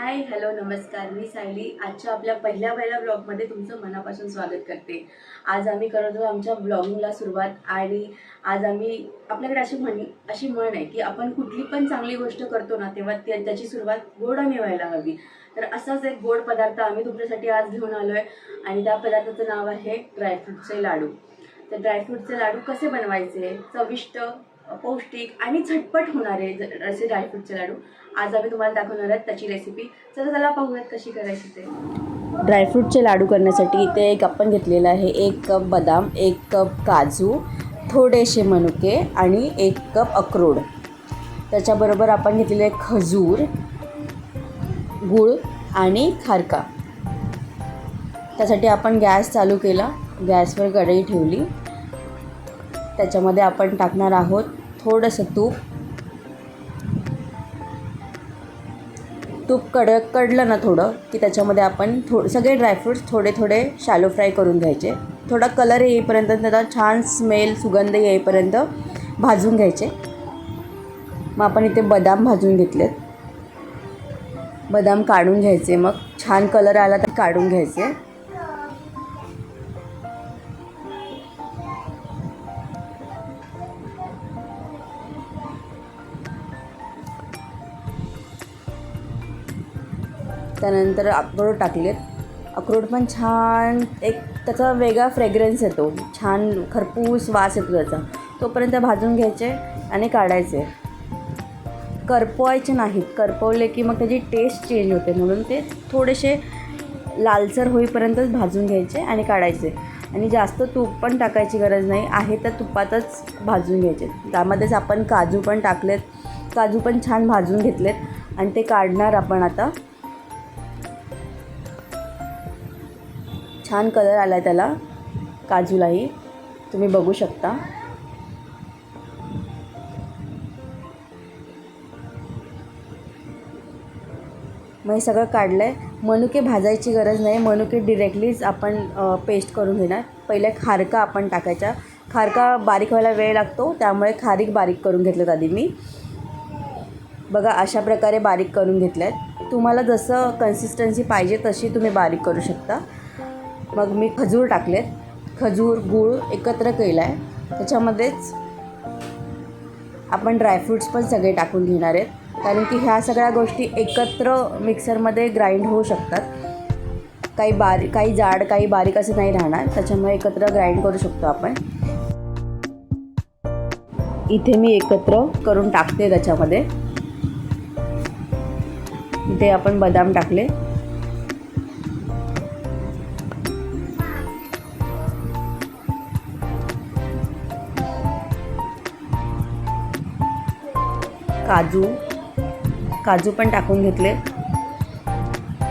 Hi hello नमस्कार. मी सायली. आजच्या आपल्या पहिल्या पहिल्या ब्लॉगमध्ये तुमचं मनापासून स्वागत करते. आज आम्ही करत आहोत आमच्या ब्लॉगिंगला सुरुवात आणि आज आम्ही आपल्याकडे अशी म्हण अशी म्हण आहे की आपण कुठली पण चांगली गोष्ट करतो ना तेव्हा त्या- त्याची सुरुवात गोडाने व्हायला हवी. तर असाच एक गोड पदार्थ आम्ही तुमच्यासाठी आज घेऊन आलो आहे आणि त्या पदार्थाचं नाव आहे ड्रायफ्रूटचे लाडू. तर ड्रायफ्रूटचे लाडू कसे बनवायचे? चविष्ट पौष्टिक आणि झटपट होणारे असे ड्रायफ्रूटचे लाडू. आज आम्ही तुम्हाला दाखवणार आहेत त्याची रेसिपी चला त्याला पाहूयात कशी करायची ते. ड्रायफ्रूटचे लाडू करण्यासाठी इथे एक आपण घेतलेलं आहे एक कप बदाम एक कप काजू थोडेसे मनुके आणि एक कप अक्रोड. त्याच्याबरोबर आपण घेतलेले खजूर गूळ आणि खारका. त्यासाठी आपण गॅस चालू केला. गॅसवर कढई ठेवली. त्याच्यामध्ये आपण टाकणार आहोत थोडंसं तूप. तूप कड कडलं ना थोडं की त्याच्यामध्ये आपण थो सगळे ड्रायफ्रूट्स थोडे थोडे शॅलो फ्राय करून घ्यायचे. थोडा कलर येईपर्यंत त्याचा छान स्मेल सुगंध येईपर्यंत भाजून घ्यायचे. मग आपण इथे बदाम भाजून घेतलेत. बदाम काढून घ्यायचे मग. छान कलर आला तर काढून घ्यायचे. त्यानंतर अक्रोड टाकलेत. अक्रोड पण छान एक त्याचा वेगळा फ्रेग्रन्स येतो. छान खरपूस वास येतो त्याचा. तोपर्यंत भाजून घ्यायचे आणि काढायचे. करपवायचे नाहीत. करपवले की मग त्याची टेस्ट चेंज होते. म्हणून ते थोडेसे लालसर होईपर्यंतच भाजून घ्यायचे आणि काढायचे. आणि जास्त तूप पण टाकायची गरज नाही. आहे तर तुपातच भाजून घ्यायचे. त्यामध्येच आपण काजू पण टाकलेत. काजू पण छान भाजून घेतलेत. आणि ते काढणार आपण आता. छान कलर आला आहे त्याला. काजूलाही. तुम्ही बघू शकता. मग हे सगळं काढलं आहे मनुके भाजायची गरज नाही. मनुके डिरेक्टलीच आपण पेस्ट करून घेणार. पहिले खारका आपण टाकायचा खारका बारीक व्हायला वेळ लागतो. त्यामुळे खारीक बारीक करून घेतलं आधी मी. बघा अशा प्रकारे बारीक करून घेतल्यात आहेत तुम्हाला जसं कन्सिस्टन्सी पाहिजे तशी तुम्ही बारीक करू शकता. मग मी खजूर टाकलेत. खजूर गूळ एकत्र केला आहे त्याच्यामध्येच आपण ड्रायफ्रूट्स पण सगळे टाकून घेणार आहेत. कारण की ह्या सगळ्या गोष्टी एकत्र मिक्सरमध्ये ग्राइंड होऊ शकतात. काही बारीक काही जाड काही बारीक असं नाही राहणार. त्याच्यामुळे एकत्र ग्राइंड करू शकतो आपण. इथे मी एकत्र करून टाकते त्याच्यामध्ये. इथे आपण बदाम टाकले. काजू काजू पण टाकून घेतले.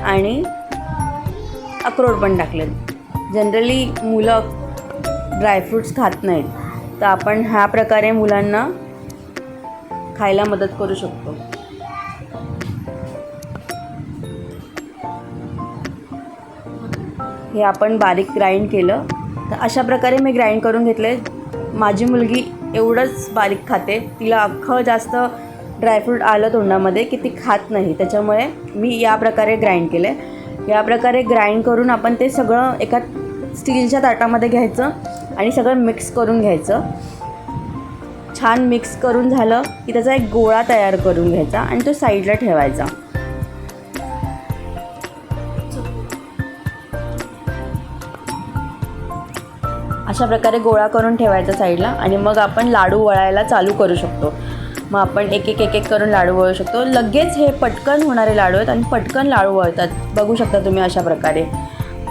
आणि अक्रोड पण टाकलेत जनरली मुलं ड्रायफ्रूट्स खात नाहीत. तर आपण ह्या प्रकारे मुलांना खायला मदत करू शकतो. हे आपण बारीक ग्राइंड केलं. तर अशा प्रकारे मी ग्राइंड करून घेतले. माझी मुलगी एवढंच बारीक खाते. तिला अख्खं जास्त ड्रायफ्रूट आलं तोंडामध्ये की ती खात नाही. त्याच्यामुळे मी या प्रकारे ग्राइंड केलं आहे या प्रकारे ग्राइंड करून आपण ते सगळं एका स्टीलच्या ताटामध्ये घ्यायचं आणि सगळं मिक्स करून घ्यायचं. छान मिक्स करून झालं की त्याचा एक गोळा तयार करून घ्यायचा आणि तो साईडला ठेवायचा. अशा प्रकारे गोळा करून ठेवायचा साईडला आणि मग आपण लाडू वळायला चालू करू शकतो. मग आपण एक एक एक एक करून लाडू वळू शकतो. लगेच हे पटकन होणारे लाडू आहेत आणि पटकन लाडू वळतात. बघू शकता तुम्ही अशा प्रकारे.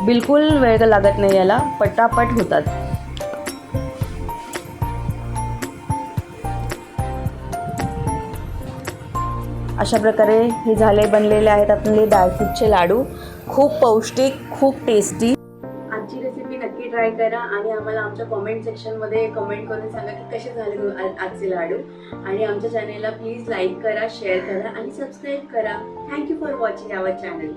बिलकुल वेळ लागत नाही याला. पटापट होतात. अशा प्रकारे हे झाले बनलेले आहेत आपले ड्रायफ्रूटचे लाडू. खूप पौष्टिक खूप टेस्टी ट्राय करा आणि आम्हाला आमच्या कॉमेंट सेक्शनमध्ये कमेंट करून सांगा की कसे झाले आजचे लाडू. आणि आमच्या चॅनेलला प्लीज लाईक करा शेअर करा आणि सबस्क्राईब करा. Thank you for watching our channel